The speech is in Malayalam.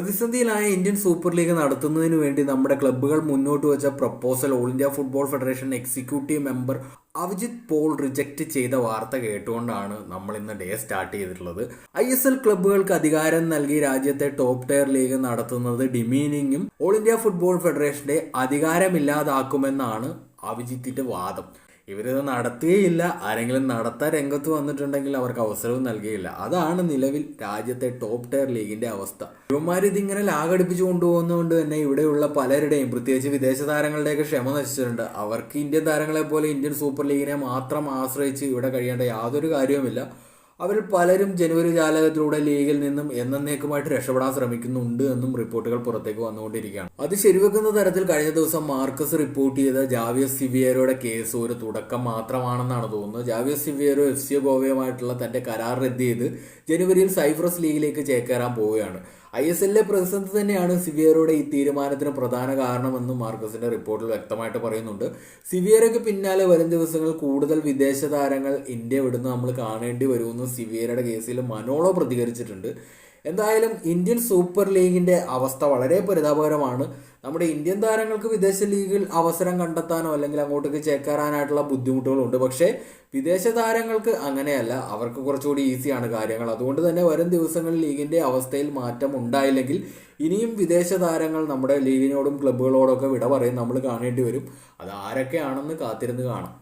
പ്രതിസന്ധിയിലായ ഇന്ത്യൻ സൂപ്പർ ലീഗ് നടത്തുന്നതിന് വേണ്ടി നമ്മുടെ ക്ലബ്ബുകൾ മുന്നോട്ട് വെച്ച proposal all India football federation executive member Abhijit Paul reject ചെയ്ത വാർത്ത കേട്ടുകൊണ്ടാണ് നമ്മൾ ഇന്ന് ഡേ സ്റ്റാർട്ട് ചെയ്തിട്ടുള്ളത്. ഐ എസ് എൽ ക്ലബ്ബുകൾക്ക് അധികാരം നൽകി രാജ്യത്തെ ടോപ്പ് ടയർ ലീഗ് നടത്തുന്നത് ഡിമീനിങ്ങും ഓൾ ഇന്ത്യ ഫുട്ബോൾ ഫെഡറേഷന്റെ അധികാരമില്ലാതാക്കുമെന്നാണ് അഭിജിത്തിന്റെ വാദം. ഇവരിത് നടത്തുകയില്ല ആരെങ്കിലും നടത്താൻ രംഗത്ത് വന്നിട്ടുണ്ടെങ്കിൽ അവർക്ക് അവസരവും നൽകുകയില്ല അതാണ് നിലവിൽ രാജ്യത്തെ ടോപ്പ് ടയർ ലീഗിന്റെ അവസ്ഥ. ഇവന്മാർ ഇതിങ്ങനെ ലാഗടിപ്പിച്ചു കൊണ്ടുപോകുന്നതുകൊണ്ട് തന്നെ ഇവിടെയുള്ള പലരുടെയും പ്രത്യേകിച്ച് വിദേശ താരങ്ങളുടെയൊക്കെ ക്ഷമ നശിച്ചിട്ടുണ്ട്. അവർക്ക് ഇന്ത്യൻ താരങ്ങളെ പോലെ ഇന്ത്യൻ സൂപ്പർ ലീഗിനെ മാത്രം ആശ്രയിച്ച് ഇവിടെ കഴിയേണ്ട യാതൊരു കാര്യവുമില്ല. അവരിൽ പലരും ജനുവരി ജാലകത്തിലൂടെ ലീഗിൽ നിന്നും എന്നേക്കുമായിട്ട് രക്ഷപ്പെടാൻ ശ്രമിക്കുന്നുണ്ട് എന്നും റിപ്പോർട്ടുകൾ പുറത്തേക്ക് വന്നുകൊണ്ടിരിക്കുകയാണ്. അത് ശരിവെക്കുന്ന തരത്തിൽ കഴിഞ്ഞ ദിവസം മാർക്കസ് റിപ്പോർട്ട് ചെയ്ത ജാവിയസ് സിവിയറോയുടെ കേസ് ഒരു തുടക്കം മാത്രമാണെന്നാണ് തോന്നുന്നത്. ജാവിയസ് സിവിയറോ എഫ് സി ഗോവയുമായിട്ടുള്ള തന്റെ കരാർ റദ്ദ് ചെയ്ത് ജനുവരിയിൽ സൈപ്രസ് ലീഗിലേക്ക് ചേക്കേറാൻ പോവുകയാണ്. ഐ എസ് എല്ലിലെ പ്രതിസന്ധി തന്നെയാണ് സിവിയറുടെ ഈ തീരുമാനത്തിന് പ്രധാന കാരണമെന്നും മാർക്കസിന്റെ റിപ്പോർട്ടിൽ വ്യക്തമായിട്ട് പറയുന്നുണ്ട്. സിവിയറയ്ക്ക് പിന്നാലെ വരും ദിവസങ്ങൾ കൂടുതൽ വിദേശ താരങ്ങൾ ഇന്ത്യ വിടുന്ന നമ്മൾ കാണേണ്ടി വരുമെന്ന് സിവിയറയുടെ കേസിൽ മനോളോ പ്രതികരിച്ചിട്ടുണ്ട്. എന്തായാലും ഇന്ത്യൻ സൂപ്പർ ലീഗിന്റെ അവസ്ഥ വളരെ പരിതാപകരമാണ്. നമ്മുടെ ഇന്ത്യൻ താരങ്ങൾക്ക് വിദേശ ലീഗിൽ അവസരം കണ്ടെത്താനോ അല്ലെങ്കിൽ അങ്ങോട്ടേക്ക് ചേക്കേറാനായിട്ടുള്ള ബുദ്ധിമുട്ടുകളുണ്ട്. പക്ഷേ വിദേശ താരങ്ങൾക്ക് അങ്ങനെയല്ല. അവർക്ക് കുറച്ചുകൂടി ഈസിയാണ് കാര്യങ്ങൾ. അതുകൊണ്ട് തന്നെ വരും ദിവസങ്ങളിൽ ലീഗിന്റെ അവസ്ഥയിൽ മാറ്റം ഉണ്ടായില്ലെങ്കിൽ ഇനിയും വിദേശ താരങ്ങൾ നമ്മുടെ ലീഗിനോടും ക്ലബ്ബുകളോടൊക്കെ വിട പറയും. നമ്മൾ കാണേണ്ടി വരും. അത് ആരൊക്കെയാണെന്ന് കാത്തിരുന്ന് കാണാം.